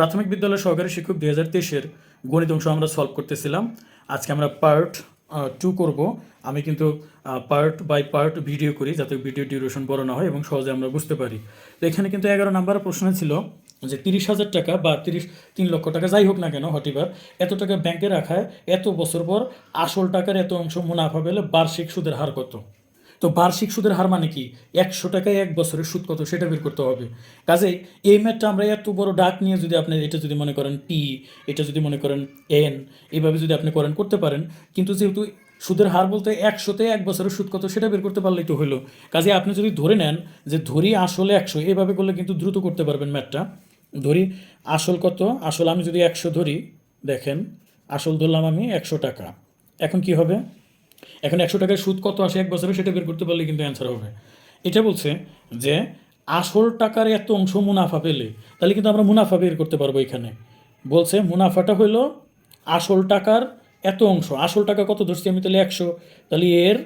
প্রাথমিক বিদ্যালয় সহকারী শিক্ষক দুই হাজার তেইশের গণিত অংশ আমরা সলভ করতেছিলাম। আজকে আমরা পার্ট টু করব। আমি কিন্তু পার্ট বাই পার্ট ভিডিও করি যাতে ভিডিও ডিউরেশন বড় না হয় এবং সহজে আমরা বুঝতে পারি। তো এখানে কিন্তু এগারো নাম্বার প্রশ্ন ছিল যে তিরিশ হাজার টাকা বা তিরিশ, তিন লক্ষ টাকা যাই হোক না কেন হটিবার এত টাকা ব্যাংকে রাখায় এত বছর পর আসল টাকার এত অংশ মুনাফা পেলে বার্ষিক সুদের হার কত? তো বার্ষিক সুদের হার মানে কি? একশো টাকায় এক বছরের সুদ কত? সেটা বের করতে হবে। কাজেই এই ম্যাথটা আমরা এত বড় ডাক নিয়ে যদি আপনি, এটা যদি মনে করেন পি এটা যদি মনে করেন এন এইভাবে যদি আপনি করেন, করতে পারেন। কিন্তু যেহেতু সুদের হার বলতে একশোতে এক বছরের সুদ কত, সেটা বের করতে পারলেই তো হলো কাজে আপনি যদি ধরে নেন যে ধরি আসলে একশো, এভাবে করলে কিন্তু দ্রুত করতে পারবেন ম্যাথটা। ধরি আসল কত? আসল আমি যদি একশো ধরি, দেখেন, আসল ধরলাম আমি একশো টাকা। এখন কি হবে? এখন একশো টাকার সুদ কত আসে এক বছরে সেটা বের করতে পারলে কিন্তু অ্যান্সার হবে। এটা বলছে যে আসল টাকার এত অংশ মুনাফা পেলে, তাহলে কিন্তু আমরা মুনাফা বের করতে পারব এখানে। বলছে মুনাফাটা হলো আসল টাকার এত অংশ। আসল টাকা কত ধরছি আমি তাহলে একশো। তাহলে এর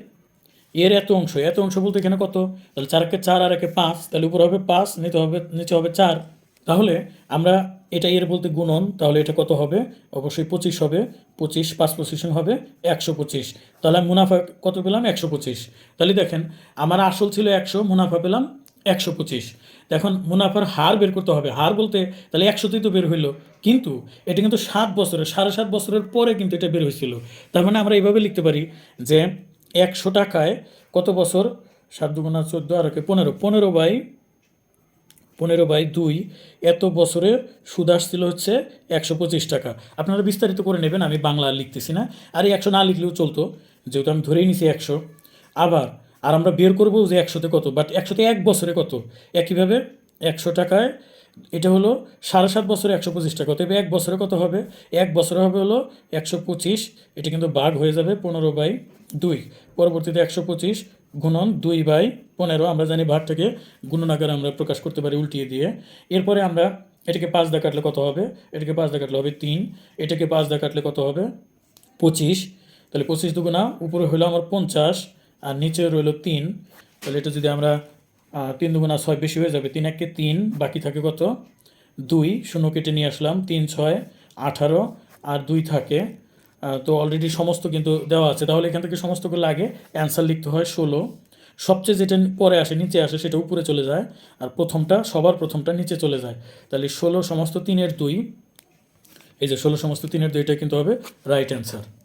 এর এত অংশ এত অংশ বলতে এখানে কত? তাহলে চারকে চার আর একে পাঁচ, তাহলে উপরে হবে পাঁচ নিতে হবে, নিচে হবে চার। তাহলে আমরা এটা এর বলতে গুণন, তাহলে এটা কত হবে? অবশ্যই পঁচিশ হবে। পঁচিশ পাঁচ পঁচিশন হবে একশো পঁচিশ। তাহলে আমি মুনাফা কত পেলাম? একশো পঁচিশ। তাহলে দেখেন, আমার আসল ছিল একশো, মুনাফা পেলাম একশো পঁচিশ। এখন মুনাফার হার বের করতে হবে। হার বলতে তাহলে একশোতেই তো বের হইল। কিন্তু এটা কিন্তু সাত বছরের, সাড়ে সাত বছরের পরে কিন্তু এটা বের হয়েছিল তার মানে আমরা এইভাবে লিখতে পারি যে একশো টাকায় কত বছর? সাত দুগুণা চোদ্দ আর পনেরো। পনেরো বাই পনেরো বাই দুই এত বছরে সুদ আসছিল হচ্ছে একশো পঁচিশ টাকা। আপনারা বিস্তারিত করে নেবেন, আমি বাংলা লিখতেছি না। আর এই একশো না লিখলেও চলতো, যেহেতু আমি ধরেই নিছি একশো। আবার, আর আমরা বের করব যে একশোতে কত বাট একশোতে এক বছরে কত? একইভাবে একশো টাকায় এটা হলো সাড়ে সাত বছরে একশো পঁচিশ টাকা তবে এক বছরে কত হবে? এক বছরে হবে হলো একশো পঁচিশ, এটা কিন্তু বাঘ হয়ে যাবে পনেরো বাই দুই। পরবর্তীতে একশো পঁচিশ গুণন দুই বাই পনেরো, আমরা জানি ভাগটাকে গুণন আকারে আমরা প্রকাশ করতে পারি উল্টিয়ে দিয়ে। এরপরে আমরা এটাকে পাঁচ দা কাটলে কত হবে? এটাকে পাঁচ দা কাটলে হবে তিন, এটাকে পাঁচ দা কাটলে কত হবে? পঁচিশ। তাহলে পঁচিশ দুগুণা, উপরে হলো আমার পঞ্চাশ, আর নিচে রইল তিন। তাহলে এটা যদি আমরা তিন দুগুণা ছয় বেশি হয়ে যাবে, তিন একে তিন, বাকি থাকে কত? দুই, শূন্য কেটে নিয়ে আসলাম, তিন, ছয়, আঠারো, আর দুই থাকে তো অলরেডি সমস্ত কিন্তু দেওয়া আছে। তাহলে এখান থেকে সমস্ত সমস্তগুলো আগে অ্যান্সার লিখতে হয় ষোলো। সবচেয়ে যেটা পরে আসে, নিচে আসে, সেটা উপরে চলে যায়, আর প্রথমটা, সবার প্রথমটা নিচে চলে যায়। তাহলে ষোলো সমস্ত তিনের দুই, এই যে ষোলো সমস্ত তিনের দুইটা কিন্তু হবে রাইট অ্যান্সার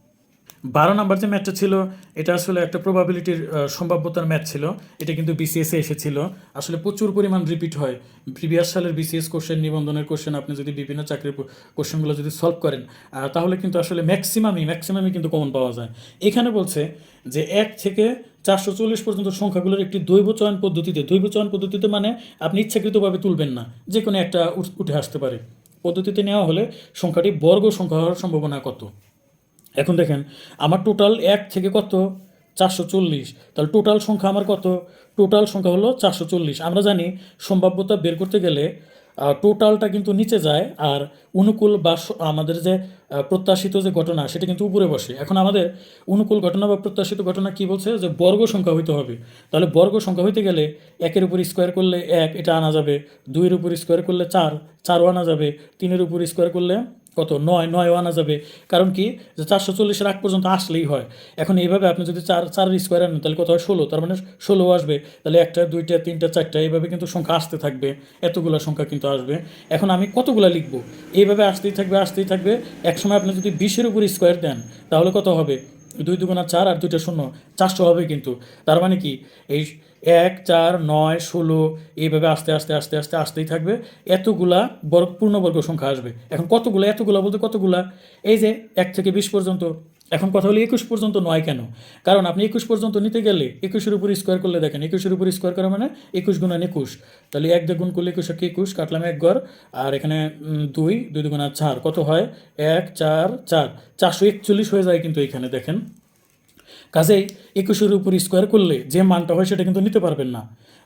বারো নাম্বার যে ম্যাচটা ছিল, এটা আসলে একটা প্রবাবিলিটির সম্ভাব্যতার ম্যাচ ছিল। এটা কিন্তু বিসিএসে এসেছিল। আসলে প্রচুর পরিমাণ রিপিট হয়। প্রিভিয়াস সালের বিসিএস কোশ্চেন নিবন্ধনের কোশ্চেন আপনি যদি বিভিন্ন চাকরির কোশ্চেনগুলো যদি সলভ করেন তাহলে কিন্তু আসলে ম্যাক্সিমামই ম্যাক্সিমামই কিন্তু কমন পাওয়া যায়। এখানে বলছে যে এক থেকে চারশো চল্লিশ পর্যন্ত সংখ্যাগুলোর একটি দৈব চয়ন পদ্ধতিতে, দৈব চয়ন পদ্ধতিতে মানে আপনি ইচ্ছাকৃতভাবে তুলবেন না। যে কোনো একটা উঠে আসতে পারে। পদ্ধতিতে নেওয়া হলে সংখ্যাটি বর্গ সংখ্যা হওয়ার সম্ভাবনা কত? এখন দেখেন, আমার টোটাল এক থেকে কত? চারশো চল্লিশ। তাহলে টোটাল সংখ্যা আমার কত? টোটাল সংখ্যা হলো চারশো চল্লিশ। আমরা জানি সম্ভাব্যতা বের করতে গেলে টোটালটা কিন্তু নিচে যায় আর অনুকূল বা আমাদের যে প্রত্যাশিত যে ঘটনা, সেটা কিন্তু উপরে বসে। এখন আমাদের অনুকূল ঘটনা বা প্রত্যাশিত ঘটনা কি বলছে? যে বর্গ সংখ্যা হইতে হবে। তাহলে বর্গ সংখ্যা হইতে গেলে একের উপর স্কোয়ার করলে এক, এটা আনা যাবে। দুইয়ের উপর স্কোয়ার করলে চার, চারও আনা যাবে। তিনের উপর স্কোয়ার করলে কত? নয় নয়ও আনা যাবে। কারণ কি? যে চারশো চল্লিশের আগ পর্যন্ত আসলেই হয়। এখন এইভাবে আপনি যদি চার চার স্কোয়ার আনেন, তাহলে কত হয়? ষোলো। তার মানে ষোলো আসবে। তাহলে একটা, দুইটা, তিনটা, চারটা, এইভাবে কিন্তু সংখ্যা আসতে থাকবে। এতগুলো সংখ্যা কিন্তু আসবে। এখন আমি কতগুলো লিখব? এইভাবে আসতেই থাকবে আসতেই থাকবে। একসময় আপনি যদি বিশের উপর স্কোয়ার দেন, তাহলে কত হবে? দুই দুগুণা চার আর দুইটা শূন্য, চারশো হবে কিন্তু। তার মানে কি? এই এক, চার, নয়, ষোলো, এইভাবে আস্তে আস্তে আস্তে আস্তে, আসতেই থাকবে। এতগুলা বর্গ পূর্ণবর্গ সংখ্যা আসবে। এখন কতগুলা, এতগুলা বলতে কতগুলা? এই যে এক থেকে বিশ পর্যন্ত এখন কথা হলো একুশ পর্যন্ত নয় কেন? কারণ আপনি একুশ পর্যন্ত নিতে গেলে একুশের উপর স্কোয়ার করলে দেখেন, একুশের উপর স্কোয়ার করা মানে একুশ গুণান একুশ। তাহলে এক দিয়ে গুণ করলে একুশ একে একুশ, কাটলাম এক গড়, আর এখানে দুই দুই দুগুণা চার, কত হয়? এক, চার চার। চারশো একচল্লিশ হয়ে যায় কিন্তু এখানে, দেখেন। কাজেই একুশের উপর স্কোয়ার করলে যে মানটা হয় সেটা কিন্তু নিতে পারবেন না।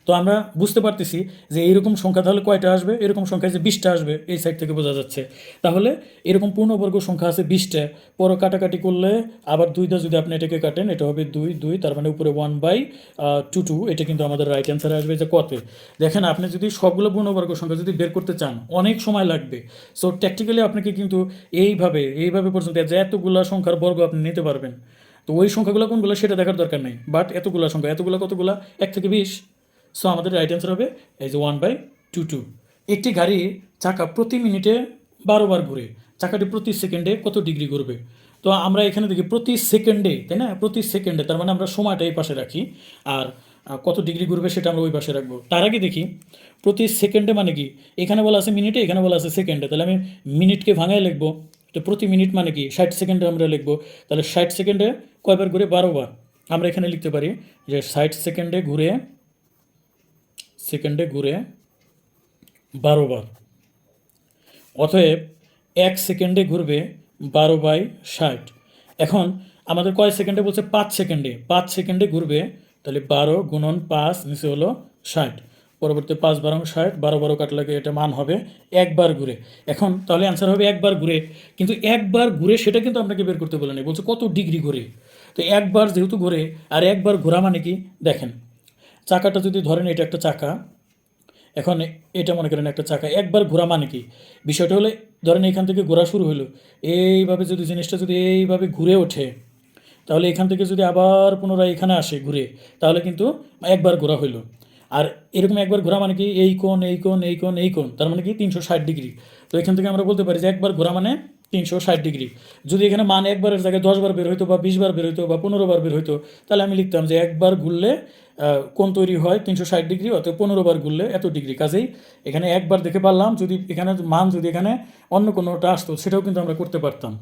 তো আমরা বুঝতে পারতেছি যে এইরকম সংখ্যা তাহলে কয়টা আসবে? এরকম সংখ্যা যে বিশটা আসবে, এই সাইড থেকে বোঝা যাচ্ছে। তাহলে এরকম পূর্ণবর্গ সংখ্যা আছে বিশটা। পর কাটাকাটি করলে আবার দুইটা যদি আপনি এটাকে কাটেন, এটা হবে দুই দুই, তার মানে উপরে ওয়ান বাই টু টু এটা কিন্তু আমাদের রাইট অ্যান্সার আসবে যে কতে। দেখেন, আপনি যদি সবগুলো পূর্ণবর্গ সংখ্যা যদি বের করতে চান, অনেক সময় লাগবে। সো ট্যাকটিক্যালি আপনাকে কিন্তু এইভাবে এইভাবে পর্যন্ত যে এতগুলো সংখ্যার বর্গ আপনি নিতে পারবেন। তো ওই সংখ্যাগুলো কোনগুলো সেটা দেখার দরকার নেই। বাট এতগুলো সংখ্যা, এতগুলো কতগুলো? এক থেকে বিশ। সো আমাদের রাইট অ্যান্সার হবে এই যে ওয়ান বাই টু টু একটি গাড়ি চাকা প্রতি মিনিটে বারো বার ঘুরে। চাকাটি প্রতি সেকেন্ডে কত ডিগ্রি ঘুরবে? তো আমরা এখানে দেখি প্রতি সেকেন্ডে, তাই না? প্রতি সেকেন্ডে, তার মানে আমরা সময়টা এই পাশে রাখি। আর কত ডিগ্রি ঘুরবে সেটা আমরা ওই পাশে রাখব। তার আগে দেখি, প্রতি সেকেন্ডে মানে কি? এখানে বলা আছে মিনিটে, এখানে বলা আছে সেকেন্ডে। তাহলে আমি মিনিটকে ভাঙায় লিখব। তো প্রতি মিনিট মানে কি, ষাট সেকেন্ডে আমরা লিখব। তাহলে ষাট সেকেন্ডে কয়বার ঘুরে? বারো বার। আমরা এখানে লিখতে পারি যে ষাট সেকেন্ডে ঘুরে সেকেন্ডে ঘুরে বারো বার। অতএব এক সেকেন্ডে ঘুরবে বারো বাই ষাট। এখন আমাদের কয় সেকেন্ডে বলছে? পাঁচ সেকেন্ডে। পাঁচ সেকেন্ডে ঘুরবে, তাহলে বারো গুণন পাঁচ নিচে হলো ষাট। পরবর্তী পাঁচ বারো ষাট বারো বারো কাটলে এটা মান হবে? একবার ঘুরে। এখন তাহলে অ্যান্সার হবে একবার ঘুরে। কিন্তু একবার ঘুরে সেটা কিন্তু আপনাকে বের করতে বলে নেই বলছে কত ডিগ্রি ঘুরে? তো একবার যেহেতু ঘুরে, আর একবার ঘোরা মানে কি? দেখেন, চাকাটা যদি ধরেন, এটা একটা চাকা। এখন এটা মনে করেন একটা চাকা। একবার ঘোরা মানে কি? বিষয়টা হলে, ধরেন এখান থেকে ঘোরা শুরু হলো। এইভাবে যদি জিনিসটা যদি এইভাবে ঘুরে ওঠে, তাহলে এখান থেকে যদি আবার পুনরায় এখানে আসে ঘুরে, তাহলে কিন্তু একবার ঘোরা হইল। আর এরকম একবার ঘোরা মানে কি, এই কোণ এই কোণ এই কোণ এই কোণ, তার মানে কি তিনশো ষাট ডিগ্রি। তো এখান থেকে আমরা বলতে পারি যে একবার ঘোরা মানে তিনশো ষাট ডিগ্রি। যদি এখানে মান একবারের জায়গায় দশবার বের হইতো বা বিশ বার হইতো বা পনেরো বার বের হইতো, তাহলে আমি লিখতাম যে একবার ঘুরলে কোন তৈরি হয় তিনশো ষাট ডিগ্রি অথবা পনেরো বার ঘুরলে এত ডিগ্রি। কাজেই এখানে একবার দেখে পারলাম, যদি এখানে মান যদি এখানে অন্য কোনোটা আসতো, সেটাও কিন্তু আমরা করতে পারতাম।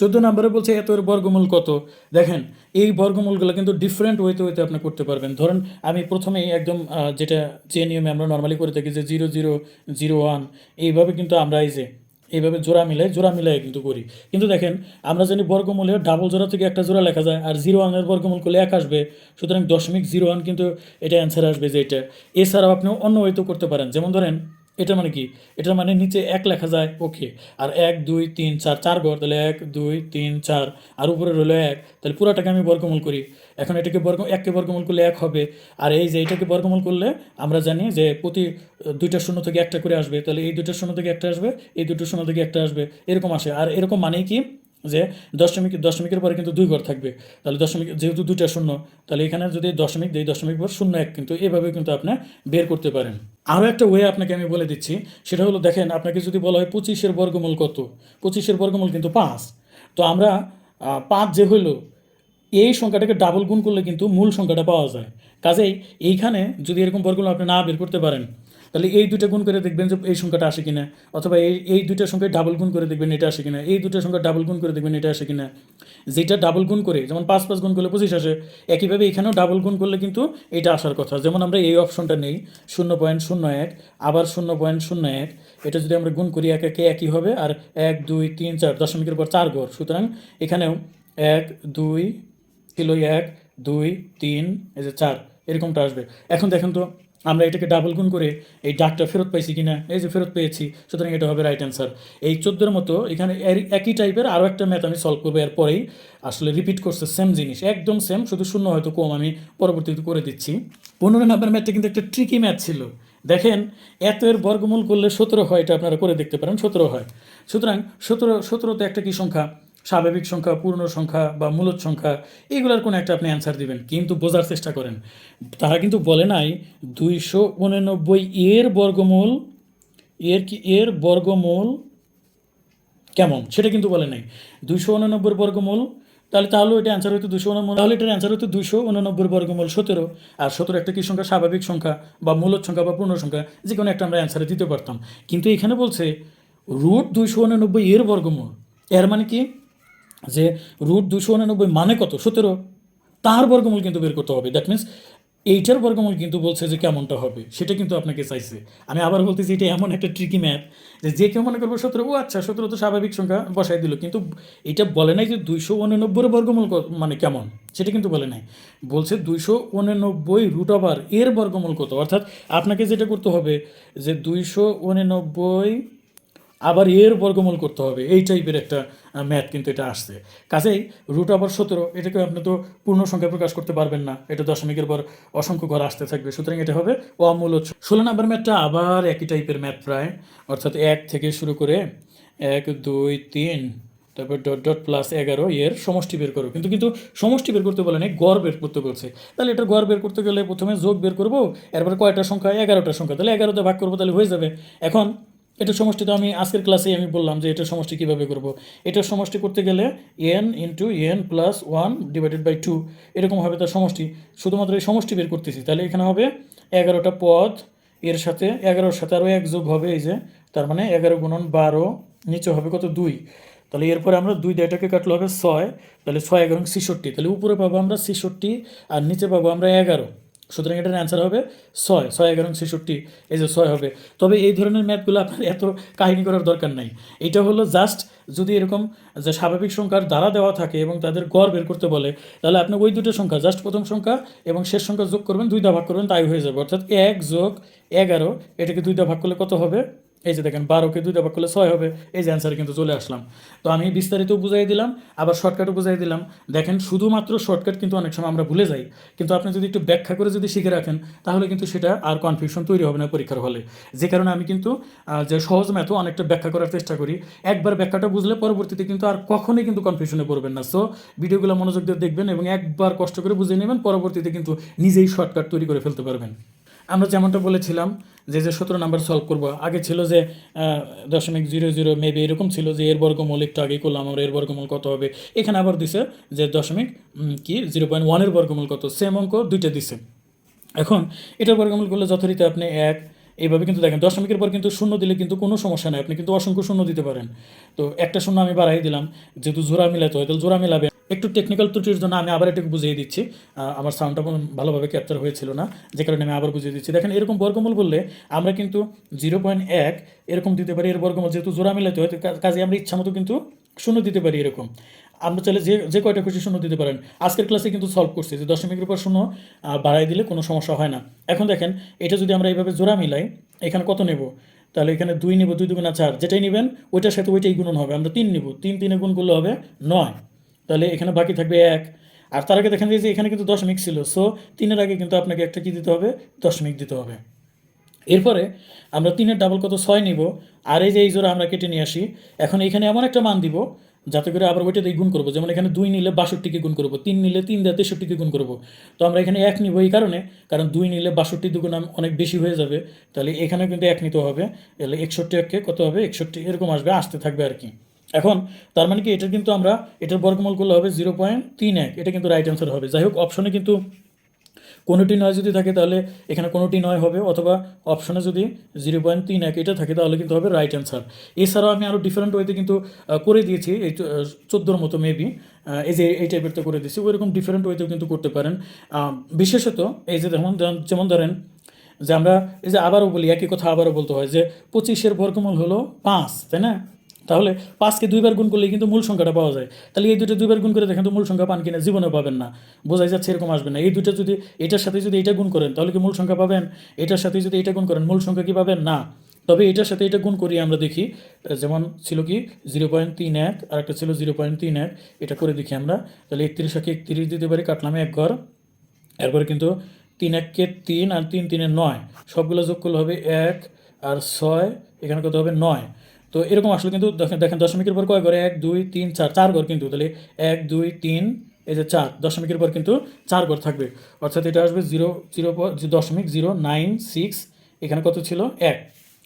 চোদ্দ নম্বরে বলছে এত এর বর্গমূল কত? দেখেন, এই বর্গমূলগুলো কিন্তু ডিফারেন্ট ওয়েতে ওয়েতে আপনি করতে পারবেন। ধরেন, আমি প্রথমেই একদম যেটা যে নিয়মে আমরা নর্মালি করে থাকি যে জিরো জিরো জিরো ওয়ান এইভাবে কিন্তু আমরা এই যে, এইভাবে জোড়া মিলাই জোড়া মিলাই কিন্তু করি। কিন্তু দেখেন, আমরা জানি বর্গমূলে ডাবল জোড়া থেকে একটা জোড়া লেখা যায়, আর জিরো ওয়ানের বর্গমূল করলে এক আসবে। সুতরাং দশমিক জিরো ওয়ান কিন্তু এটা অ্যান্সার আসবে যে এটা। এছাড়াও আপনি অন্য ওয়েতেও করতে পারেন। যেমন ধরেন এটা মানে কি? এটা মানে নিচে এক লেখা যায় ওকে আর এক, দুই, তিন, চার চার ঘর তাহলে এক, দুই, তিন, চার, আর উপরে রইল এক। তাহলে পুরোটাকে আমি বর্গমূল করি। এখন এটাকে বর্গ, এককে বর্গমূল করলে এক হবে। আর এই যে এটাকে বর্গমূল করলে আমরা জানি যে প্রতি দুইটা শূন্য থেকে একটা করে আসবে। তাহলে এই দুইটা শূন্য থেকে একটা আসবে, এই দুটো শূন্য থেকে একটা আসবে। এরকম আসে। আর এরকম মানেই কি? যে দশমিক দশমিকের পরে কিন্তু দুই ঘর থাকবে। তাহলে দশমিক যেহেতু দুইটা শূন্য, তাহলে এখানে যদি দশমিক দিই, দশমিক পর শূন্য এক কিন্তু এভাবে কিন্তু আপনি বের করতে পারেন। আরও একটা ওয়ে আপনাকে আমি বলে দিচ্ছি, সেটা হলো দেখেন, আপনাকে যদি বলা হয় পঁচিশের বর্গমূল কত? পঁচিশের বর্গমূল কিন্তু পাঁচ। তো আমরা পাঁচ যে হইল, এই সংখ্যাটাকে ডাবল গুণ করলে কিন্তু মূল সংখ্যাটা পাওয়া যায়। কাজেই এইখানে যদি এরকম বর্গমূল আপনি না বের করতে পারেন তাহলে এই দুইটা গুণ করে দেখবেন যে এই সংখ্যাটা আসে কিনা। অথবা এই এই দুইটা সংখ্যায় ডাবল গুণ করে দেখবেন এটা আসে কিনা। এই দুইটা সংখ্যা ডাবল গুণ করে দেখবেন এটা আসে কিনা। যেটা ডাবল গুণ করে, যেমন পাঁচ পাঁচ গুণ করলে পঁচিশ আসে, একইভাবে এখানেও ডাবল গুণ করলে কিন্তু এটা আসার কথা। যেমন আমরা এই অপশনটা নেই, শূন্য পয়েন্ট শূন্য এক, আবার শূন্য পয়েন্ট শূন্য এক। এটা যদি আমরা গুণ করি এক একে একই হবে, আর এক, দুই, তিন, চার দশমিকের পর চার ঘর সুতরাং এখানেও এক, দুই, ছিল এক, দুই, তিন, এই যে চার, এরকমটা আসবে। এখন দেখেন তো আমরা এটাকে ডাবল গুণ করে এই ডাকটা ফেরত পাইছি কিনা? এই যে ফেরত পেয়েছি, সুতরাং এটা হবে রাইট অ্যান্সার এই চোদ্দোর মতো এখানে একই টাইপের আরও একটা ম্যাথ আমি সলভ করব এরপরেই। আসলে রিপিট করছে সেম জিনিস, একদম সেম শুধু শূন্য হয়তো কম আমি পরবর্তীতে করে দিচ্ছি। পনেরো নম্বর ম্যাথটা কিন্তু একটা ট্রিকি ম্যাথ ছিল। দেখেন, এত এর বর্গমূল করলে সতেরো হয়, এটা আপনারা করে দেখতে পারেন, সতেরো হয়। সুতরাং সতেরো, সতেরোতে একটা কি সংখ্যা? স্বাভাবিক সংখ্যা, পূর্ণ সংখ্যা বা মূলত সংখ্যা, এগুলোর কোনো একটা আপনি অ্যান্সার দিবেন, কিন্তু বোঝার চেষ্টা করেন। তারা কিন্তু বলে নাই, দুইশো উননব্বই এর বর্গমূল, এর কি, এর বর্গমূল কেমন? সেটা কিন্তু বলে নাই। দুইশো উননব্বই বর্গমূল, তাহলে তাহলে এটা অ্যান্সার হতো দুশো উননব্বই, তাহলে এটার অ্যান্সার হতো দুশো উননব্বই বর্গমূল সতেরো। আর সতেরো একটা কি সংখ্যা? স্বাভাবিক সংখ্যা বা মূলত সংখ্যা বা পূর্ণ সংখ্যা, যে কোনো একটা আমরা অ্যান্সারে দিতে পারতাম। কিন্তু এখানে বলছে রুট দুইশো উননব্বই এর বর্গমূল, এর মানে কি? যে রুট দুশো উনানব্বই মানে কত? সতেরো। তার বর্গমূল কিন্তু বের করতে হবে। দ্যাট মিন্স এইটার বর্গমূল কিন্তু বলছে যে কেমনটা হবে। সেটা কিন্তু আপনাকে চাইছে। আমি আবার বলতেছি, এটা এমন একটা ট্রিকি ম্যাথ যে যে কেউ মনে করব সতেরো, ও আচ্ছা সতেরো তো স্বাভাবিক সংখ্যা বসাই দিল। কিন্তু এটা বলে নাই যে দুইশো উননব্বইয়ের বর্গমূল মানে কেমন। সেটা কিন্তু বলে নাই। বলছে দুইশো উননব্বই রুট ওভার এর বর্গমূল কত? অর্থাৎ আপনাকে যেটা করতে হবে যে দুইশো উননব্বই আবার এর বর্গমূল করতে হবে। এই টাইপের একটা ম্যাথ কিন্তু এটা আসছে। কাজেই রুট আবার সতেরো এটাকে আপনি তো পূর্ণ সংখ্যা প্রকাশ করতে পারবেন না। এটা দশমিকের পর অসংখ্য ঘর আসতে থাকবে। সুতরাং এটা হবে অমূল ষোলো নম্বর ম্যাথটা আবার একই টাইপের ম্যাথ প্রায়। অর্থাৎ এক থেকে শুরু করে এক, দুই, তিন, তারপর ডট ডট প্লাস এগারো, এর সমষ্টি বের করো। কিন্তু কিন্তু সমষ্টি বের করতে বলে নাই, গড় বের করতে বলছে। তাহলে এটা গড় বের করতে গেলে প্রথমে যোগ বের করব, এরপর কয়টা সংখ্যা? এগারোটা সংখ্যা। তাহলে এগারোটা ভাগ করব, তাহলে হয়ে যাবে। এখন এটা সমষ্টি তো আমি আজকের ক্লাসেই আমি বললাম যে এটা সমষ্টি কীভাবে করব? এটার সমষ্টি করতে গেলে n into n plus one divided by two এরকম হবে তার সমষ্টি। শুধুমাত্র এই সমষ্টি বের করতেছি, তাহলে এখানে হবে এগারোটা পদ, এর সাথে এগারোর সাথে আরও এক যোগ হবে, এই যে, তার মানে এগারো গুণন বারো, নিচে হবে কত দুই। তাহলে এরপরে আমরা দুই দেয়টাকে কাটলে হবে ছয়, তাহলে ছয় এগারো ছেষট্টি, তাহলে উপরে পাবো আমরা ছেষট্টি আর নিচে পাবো আমরা এগারো। সুতরাং এটার অ্যান্সার হবে ছয় ছয়, এগারো ছেষট্টি এই যে ছয় হবে। তবে এই ধরনের ম্যাথগুলো আপনার এত কাহিনী করার দরকার নাই। এটা হলো জাস্ট যদি এরকম যে স্বাভাবিক সংখ্যার দ্বারা দেওয়া থাকে এবং তাদের গড় বের করতে বলে, তাহলে আপনি ওই দুটো সংখ্যা জাস্ট প্রথম সংখ্যা এবং শেষ সংখ্যা যোগ করবেন, দুইটা ভাগ করবেন, তাই হয়ে যাবে। অর্থাৎ এক যোগ এগারো, এটাকে দুইটা ভাগ করলে কত হবে? এই যে দেখেন, বারোকে দুই দা ভাগ করলে ছয় হবে। এই যে অ্যান্সার কিন্তু চলে আসলাম। তো আমি বিস্তারিত বুঝাই দিলাম, আবার শর্টকাটও বুঝাই দিলাম। দেখেন, শুধুমাত্র শর্টকাট কিন্তু অনেক সময় আমরা ভুলে যাই। কিন্তু আপনি যদি একটু ব্যাখ্যা করে যদি শিখে রাখেন, তাহলে কিন্তু সেটা আর কনফিউশন তৈরি হবে না পরীক্ষার হলে। যে কারণে আমি কিন্তু যে সহজ ম্যাথও অনেকটা ব্যাখ্যা করার চেষ্টা করি। একবার ব্যাখ্যাটা বুঝলে পরবর্তীতে কিন্তু আর কখনোই কিন্তু কনফিউশনে পড়বেন না। সো ভিডিওগুলো মনোযোগ দিয়ে দেখবেন এবং একবার কষ্ট করে বুঝে নেবেন, পরবর্তীতে কিন্তু নিজেই শর্টকাট তৈরি করে ফেলতে পারবেন। আমরা যেমনটা বলেছিলাম যে যে সতেরো নাম্বার সলভ করব, আগে ছিল যে দশমিক জিরো জিরো মেবি এরকম ছিল যে, এর বর্গমূল একটু আগেই করলাম, আমরা এর বর্গমূল কত হবে? এখানে আবার দিছে যে, দশমিক কি? জিরো পয়েন্ট ওয়ানের বর্গমূল কত? সেম অঙ্ক দুইটা দিছে। এখন, এটার বর্গমূল করলে যথারীতি আপনি এক, এইভাবে কিন্তু দেখেন, দশমিকের পর কিন্তু শূন্য দিলে কিন্তু কোনো সমস্যা নেই, আপনি কিন্তু অসংখ্য শূন্য দিতে পারেন। তো একটা শূন্য আমি বাড়াই দিলাম, যেহেতু জোড়া মিলাতে হয়, তাহলে জোড়া মিলাবে একটু টেকনিক্যাল ত্রুটির জন্য আমি আবার এটুকু বুঝিয়ে দিচ্ছি। আমার সাউন্ডটা ভালোভাবে ক্যাপচার হয়েছিল না, যে কারণে আমি আবার বুঝিয়ে দিচ্ছি। দেখেন, এরকম বর্গমূল বললে আমরা কিন্তু জিরো পয়েন্ট এক এরকম দিতে পারি, এর বর্গমূল যেহেতু জোড়া মিলাতে হয় কাজে আমরা ইচ্ছা মতো কিন্তু শূন্য দিতে পারি এরকম। আমরা চাইলে যে যে কয়টা খুশি শূন্য দিতে পারেন। আজকের ক্লাসে কিন্তু সলভ করছি যে দশমিকের উপর শূন্য বাড়াই দিলে কোনো সমস্যা হয় না। এখন দেখেন, এটা যদি আমরা এইভাবে জোড়া মিলাই, এখানে কত নেব? তাহলে এখানে দুই নেব, দুই দুগুণা চার। যেটাই নেবেন, ওইটার সাথে ওইটাই গুণন হবে। আমরা তিন নেব, তিন তিনে গুণ করলে হবে নয়। তাহলে এখানে বাকি থাকবে এক। আর তার আগে দেখেন যে এখানে কিন্তু দশমিক ছিল। সো তিনের আগে কিন্তু আপনাকে একটা কী দিতে হবে? দশমিক দিতে হবে। এরপরে আমরা তিনের ডাবল কত? ছয় নিব। আর এই যে, এই জোড়া আমরা কেটে নিয়ে আসি। এখন এখানে এমন একটা মান দিব, যাতে করে আবার ওইটা দিয়ে গুণ করব। যেমন এখানে দুই নিলে বাষট্টিকে গুণ করব, তিন নিলে তিন দিয়ে তেষট্টিকে গুণ করব। তো আমরা এখানে এক নিব এই কারণে, কারণ দুই নিলে বাষট্টি দুগুণ অনেক বেশি হয়ে যাবে। তাহলে এখানে কিন্তু এক নিতে হবে। তাহলে একষট্টি এককে কত হবে? একষট্টি, এরকম আসবে, আসতে থাকবে আর কি। এখন তার মানে কি এটা কিন্তু আমরা, এটার বর্গমূল করলে হবে জিরো পয়েন্ট তিন এক, এটা কিন্তু রাইট অ্যান্সার হবে। যাই হোক অপশনে কিন্তু কোনোটি নয় যদি থাকে তাহলে এখানে কোনোটি নয় হবে, অথবা অপশনে যদি জিরো পয়েন্ট তিন এক এটা থাকে তাহলে কিন্তু হবে রাইট অ্যান্সার এছাড়াও আমি আরও ডিফারেন্ট ওয়েতে কিন্তু করে দিয়েছি, এই চোদ্দোর মতো মেবি এই যে এই টাইপের তো করে দিয়েছি, ওইরকম ডিফারেন্ট ওয়েতেও কিন্তু করতে পারেন। বিশেষত এই যে যেমন যেমন ধরেন যে আমরা, এই যে আবারও বলি, একই কথা আবারও বলতে হয় যে পঁচিশের বর্গমূল হলো পাঁচ, তাই না? তাহলে পাঁচকে দুইবার গুণ করলে কিন্তু মূল সংখ্যাটা পাওয়া যায়। তাহলে এই দুটো দুইবার গুণ করে দেখেন তো মূল সংখ্যা পান কিনা জীবনে পাবেন না। বোঝাই যাচ্ছে এরকম আসবে না। এই দুটো যদি, এটার সাথে যদি এটা গুণ করেন, তাহলে কি মূল সংখ্যা পাবেন? এটার সাথে যদি এটা গুণ করেন, মূল সংখ্যা কি পাবেন? না। তবে এটার সাথে এটা গুণ করি আমরা দেখি যেমন ছিল কি, জিরো পয়েন্ট তিন এক, আর একটা ছিল জিরো পয়েন্ট তিন এক। এটা করে দেখি আমরা। তাহলে একত্রিশ একে একত্রিশ দিতে পারি, কাটলাম এক ঘর। এরপরে কিন্তু তিন এককে তিন আর তিন তিনে নয়। সবগুলো যোগ করলে হবে এক আর ছয়, এখানে কত হবে? নয়। তো এরকম আসলে কিন্তু দেখেন দশমিকের পর কয় ঘরে? এক, দুই, তিন, চার চার ঘর কিন্তু। তাহলে এক, দুই, তিন, এই যে চার, দশমিকের পর কিন্তু চার ঘর থাকবে। অর্থাৎ এটা আসবে জিরো জিরো দশমিক জিরো নাইন সিক্স, এখানে কত ছিল? এক।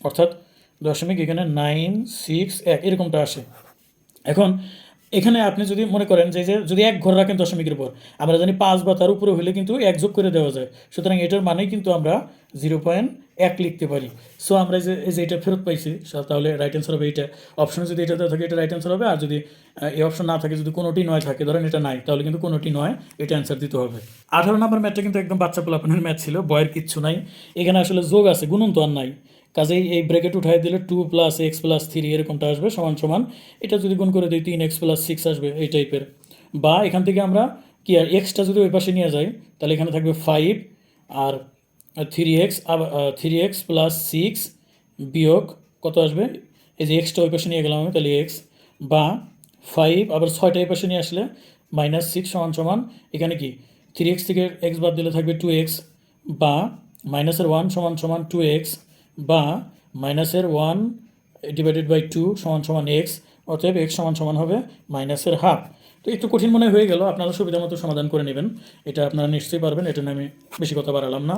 অর্থাৎ দশমিক এখানে নাইন সিক্স এক, এরকমটা আসে। এখন এখানে আপনি যদি মনে করেন যে যে যদি এক ঘর রাখেন দশমিকের উপর, আমরা জানি পাঁচ বা তার উপরে হলে কিন্তু এক যোগ করে দেওয়া যায়। সুতরাং এটার মানেই কিন্তু আমরা জিরো পয়েন্ট এক লিখতে পারি। সো আমরা যে, এই যে এটা ফেরত পাইছি তাহলে রাইট অ্যান্সার হবে এটা অপশনে যদি এটা থাকে, এটা রাইট অ্যান্সার হবে। আর যদি এই অপশন না থাকে, যদি কোনোটি নয় থাকে, ধরেন এটা নাই, তাহলে কিন্তু কোনোটি নয়, এটা অ্যান্সার দিতে হবে। আঠারো নম্বর ম্যাথটা কিন্তু একদম বাচ্চা পোলাপনের ম্যাথ ছিল বয়ের কিচ্ছু নাই। এখানে আসলে যোগ আছে, গুণন তো আর নাই। কাজেই এই ব্রেকেট উঠাই দিলে two plus x plus three এরকমটা আসবে, সমান সমান। এটা যদি গুণ করে দিই তিন এক্স প্লাস সিক্স আসবে এই টাইপের বা এখান থেকে আমরা কি আর এক্সটা যদি ওই পাশে নিয়ে যাই, তাহলে এখানে থাকবে ফাইভ আর থ্রি এক্স আবার থ্রি এক্স প্লাস সিক্স বিয়োগ কত আসবে? এই যে এক্সটা ওই পাশে নিয়ে গেলাম আমি, তাহলে এক্স বা ফাইভ আবার ছয়টা এই পাশে নিয়ে আসলে মাইনাস সিক্স সমান সমান। এখানে কি? থ্রি এক্স থেকে এক্স বাদ দিলে থাকবে টু এক্স বা মাইনাসের ওয়ান সমান সমান টু এক্স বা মাইনাসের ওয়ান ডিভাইডেড বাই টু সমান সমান এক্স অতএব এক্স সমান সমান হবে মাইনাসের হাফ তো একটু কঠিন মনে হয়ে গেল, আপনারা সুবিধা মতো সমাধান করে নেবেন। এটা আপনারা নিশ্চয়ই পারবেন, এটা নিয়ে আমি বেশি কথা বাড়ালাম না।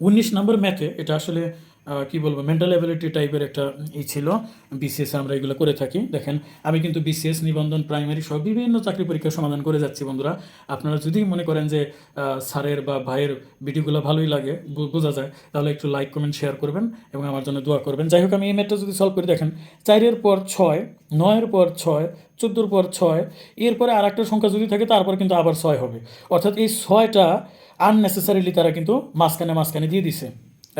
উনিশ নম্বর ম্যাথে এটা আসলে কি বলব মেন্টাল অ্যাবিলিটি টাইপের একটা ই ছিল। বিসিএস আমরা এগুলো করে থাকি। দেখেন, আমি কিন্তু বিসিএস নিবন্ধন প্রাইমারি সব বিভিন্ন চাকরি পরীক্ষার সমাধান করে যাচ্ছি, বন্ধুরা। আপনারা যদি মনে করেন যে স্যারের বা ভাইয়ের ভিডিওগুলো ভালোই লাগে বোঝা যায়, তাহলে একটু লাইক কমেন্ট শেয়ার করবেন এবং আমার জন্য দোয়া করবেন। যাই হোক, আমি এই ম্যাথটা যদি সলভ করে, দেখেন, চারের পর ছয়, নয়ের পর ছয়, চোদ্দোর পর ছয়, এরপরে আর একটা সংখ্যা যদি থাকে, তারপর কিন্তু আবার ছয় হবে। অর্থাৎ এই ছয়টা আননেসেসারিলি তারা কিন্তু মাঝখানে মাঝখানে দিয়ে দিছে।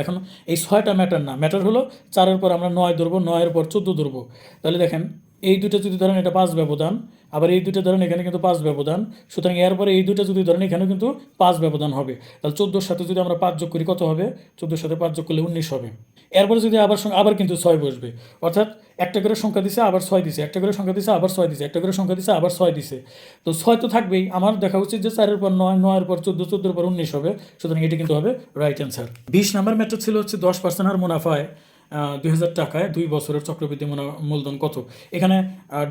এখন এই ছয়টা ম্যাটার না। ম্যাটার হলো চারের পর আমরা নয় ধরবো, নয়ের পর চোদ্দ ধরবো। তাহলে দেখেন এই দুটো যদি ধরেন এটা পাঁচ ব্যবধান, আবার এই দুটো ধরেন এখানে কিন্তু পাঁচ ব্যবধান, সুতরাং এরপরে এই দুটো যদি ধরেন এখানে কিন্তু পাঁচ ব্যবধান হবে। তাহলে চোদ্দোর সাথে যদি আমরা পাঁচ যোগ করি কত হবে? চোদ্দোর সাথে পাঁচ যোগ করলে উনিশ হবে। এরপরে যদি আবার আবার কিন্তু ছয় বসবে। অর্থাৎ একটা করে সংখ্যা দিছে, আবার ছয় দিছে। একটা করে সংখ্যা দিছে, আবার ছয় দিছে। একটা করে সংখ্যা দিছে, আবার ছয় দিছে। তো ছয় তো থাকবেই। আমার দেখা উচিত যে চারের পর নয়, নয়ের পর চোদ্দ, চোদ্দোর পর উনিশ হবে। সুতরাং এটি কিন্তু হবে রাইট অ্যান্সার বিশ নাম্বার ম্যাটটা ছিল হচ্ছে দশ পার্সেন্ট আর মুনাফায়। দুই হাজার টাকায় দুই বছরের চক্রবৃদ্ধি মূলধন কত? এখানে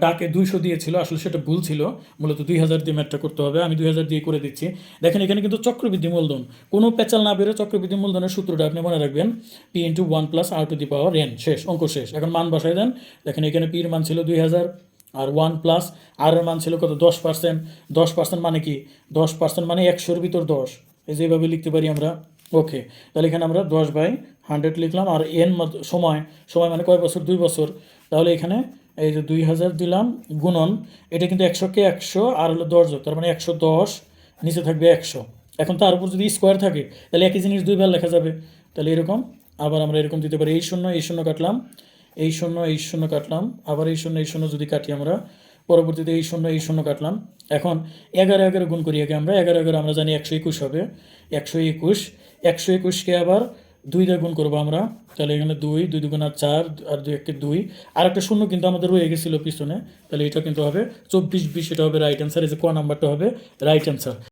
ডাকে দুইশো দিয়েছিল, আসলে সেটা ভুল ছিল। মূলত দুই হাজার দিয়ে ম্যাটটা করতে হবে, আমি দুই হাজার দিয়ে করে দিচ্ছি। দেখেন, এখানে কিন্তু চক্রবৃদ্ধি মূলধন। কোনো পেঁচাল না বেরো চক্রবৃদ্ধি মূলধনের সূত্রটা আপনি মনে রাখবেন p into one plus r to the power n শেষ, অঙ্ক শেষ। এখন মান বসাই দেন। দেখেন, এখানে পির মান ছিল দুই হাজার, আর ওয়ান প্লাস আর এর মান ছিল কত? দশ পার্সেন্ট দশ পার্সেন্ট মানে কি? দশ পার্সেন্ট মানে একশোর ভিতর দশ। এই যে এইভাবে লিখতে পারি আমরা। ওকে তাহলে এখানে আমরা দশ বাই হান্ড্রেড লিখলাম, আর এন সময় সময় মানে কয় বছর? দুই বছর। তাহলে এখানে এই যে দুই হাজার দিলাম গুণন, এটা কিন্তু একশোকে একশো, আর হলো দশ তার মানে একশো দশ, নিচে থাকবে একশো। এখন তার উপর যদি স্কোয়ার থাকে, তাহলে একই জিনিস দুইবার লেখা যাবে। তাহলে এরকম, আবার আমরা এরকম দিতে পারি, এই শূন্য এই শূন্য কাটলাম, এই শূন্য এই শূন্য কাটলাম, আবার এই শূন্য এই শূন্য যদি কাটি আমরা পরবর্তীতে এই শূন্য এই শূন্য কাটলাম। এখন এগারো এগারো গুণ করি আগে আমরা। এগারো এগারো আমরা জানি একশো একুশ হবে। একশো একুশ, একশো একুশকে আবার দুই দিয়ে গুণ করব আমরা। তাহলে এখানে দুই দুই দুগুণ চার, আর দুই একটি দুই। আর একটা শূন্য কিন্তু আমাদের রয়ে গেছিল পিছনে। তাহলে এটা কিন্তু হবে। চব্বিশ, বিশ এটা হবে রাইট অ্যান্সার এই যে ক নাম্বারটা হবে রাইট অ্যান্সার